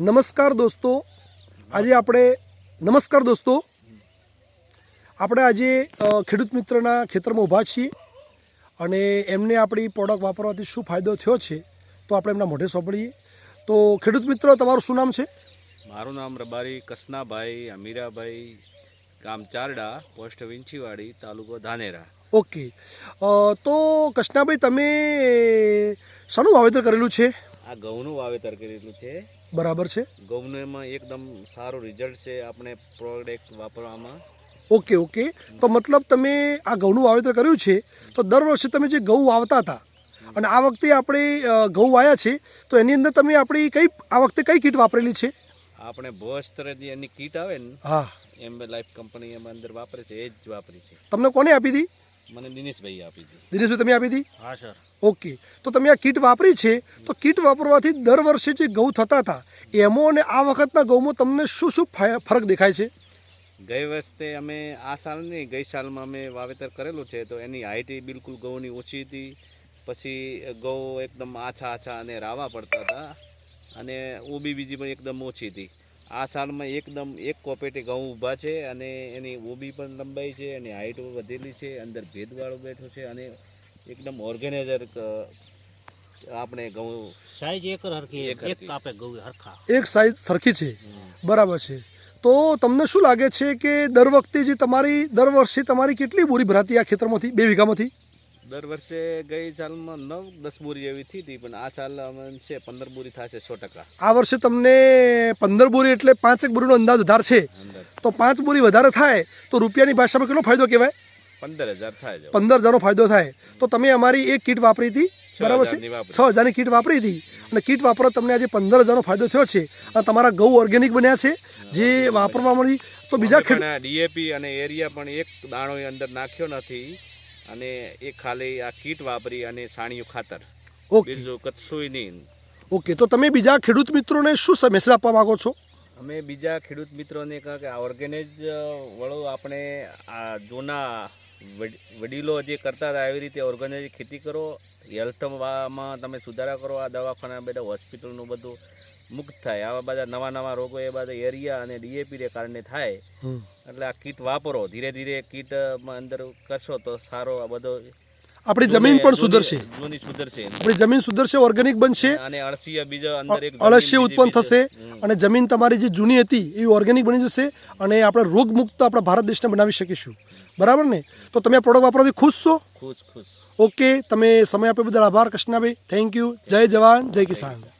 નમસ્કાર દોસ્તો. આજે આપણે નમસ્કાર દોસ્તો. આપણે આજે ખેડૂત મિત્રના ખેતરમાં ઊભા છીએ અને એમને આપણી પ્રોડક્ટ વાપરવાથી શું ફાયદો થયો છે તો આપણે એમના મોઢે સાંભળીએ. તો ખેડૂત મિત્રો તમારું શું નામ છે? મારું નામ રબારી કસનાભાઈ અમીરાભાઈ ગામ ચારડા પોસ્ટ વિંછીવાડી તાલુકો ધાનેરા. ઓકે. તો કૃષ્ણાભાઈ તમે શાનું વાવેતર કરેલું છે? આ ઘઉંનું વાવેતર કરેલું છે. બરાબર છે? ઘઉંનું એમાં એકદમ સારું રિઝલ્ટ છે આપણે પ્રોડક્ટ વાપરવામાં. Okay okay. તો મતલબ તમે આ ઘઉંનું વાવેતર કર્યું છે તો દર વર્ષે તમે જે ઘઉં વાવતા હતા અને આ વખતે આપણે ઘઉં વાયા છે તો એની અંદર તમે આપણી કઈ આ વખતે કઈ કીટ વાપરેલી છે? આપણે ભોસ્ત્ર જે એની કીટ આવે ને હા. એમ લાઈફ કંપની એમાં અંદર વાપરે છે એ જ વાપરી છે. તમને કોને આપી હતી મને દિનેશભાઈ આપી છે દિનેશભાઈ તમે આપી હતી હા સર ઓકે. તો તમે આ કીટ વાપરી છે, તો કીટ વાપરવાથી દર વર્ષે જે ઘઉં થતા હતા, એમો અને આ વખતના ઘઉંમાં તમને શું શું ફરક દેખાય છે? ગઈ વખતે અમે આ સાલ નહીં ગઈ સાલમાં અમે વાવેતર કરેલું છે, તો એની હાઈટ બિલકુલ ઘઉંની ઓછી હતી. પછી ઘઉં એકદમ આછા આછા અને રાવા પડતા હતા અને ઊબી બીજી પણ એકદમ ઓછી હતી. આ સાલમાં એકદમ એક કોપેટી ઘઉં ઊભા છે અને એની ઊભી પણ લંબાઈ છે, એની હાઈટ વધેલી છે, અંદર ભેદવાળો બેઠો છે અને એકદમ ઓર્ગેનાઇઝર આપણે ઘઉં સાઈઝ એક હરખી એક. કાપે ગયું હરખા. એક સાઈઝ સરખી છે. બરાબર છે. તો તમને શું લાગે છે કે દર વખતે જે તમારી દર વર્ષે તમારી કેટલી બોરી ભરાતી આ ખેતરમાંથી બે વીઘામાંથી? દર વર્ષે ગઈ સાલમાં નવ દસ બોરી એવી થઈ હતી પણ આ સાલ અમે છે પંદર બોરી થશે સો ટકા. આ વર્ષે તમને પંદર બોરી એટલે પાંચેક બોરીનો અંદાજ વધારે છે. તો પાંચ બોરી વધારે થાય તો રૂપિયાની ભાષામાં કેટલો ફાયદો કહેવાય? પંદર હજાર થાય પંદર હજારનો ફાયદો થાય. તો તમે અમારી એક કીટ વાપરી હતી? બરાબર છે? છ હજારની કીટ વાપરી હતી. અને કીટ વાપરો તમને આજે પંદર હજારનો ફાયદો થયો છે. અને તમારા ઘઉં ઓર્ગેનિક બન્યા છે જે વાપરવા મળી. તો બીજા ડીએપી અને એરિયા પણ એક દાણો અંદર નાખ્યો નથી. અને એ ખાલી આ કીટ વાપરી અને સાણિયું ખાતર. ઓકે. બીજું કશું નહીં. ઓકે તો તમે બીજા ખેડૂત મિત્રોને શું મેસેજ આપવા માંગો છો? અમે બીજા ખેડૂત મિત્રોને કહે કે આ ઓર્ગેનાઇઝ વળો આપણે આ જૂના વડીલો જે કરતા હતા એવી રીતે ઓર્ગેનાઇઝ ખેતી કરો હેલ્થમાં તમે સુધારા કરો આ દવાખાના બધા હોસ્પિટલનું બધું મુક્ત થાય. આવા બધા નવા નવા રોગો એ બધા એરિયા અને ડીએપીને કારણે થાય. એટલે આ કીટ વાપરો. ધીરે ધીરે કીટમાં અંદર કરશો તો સારો આ બધો આપણી જમીન પણ સુધરશે. જૂની- જૂની સુધરશે. આપણી જમીન સુધરશે ઓર્ગેનિક બનશે. અને અળસીય બીજા અંદર એક અળસ્ય ઉત્પન્ન થશે અને જમીન તમારી જે જૂની હતી એ ઓર્ગેનિક બની જશે અને આપણે રોગમુક્ત આપણા ભારત દેશને બનાવી શકીશું. બરાબર ને? તો તમે આ પ્રોડક્ટ વાપરવાથી ખુશ છો? ખુશ ખુશ. ઓકે તમે સમય આપ્યો બદલ આભાર કૃષ્ણાભાઈ. થેન્ક યુ જય જવાન જય કિસાન.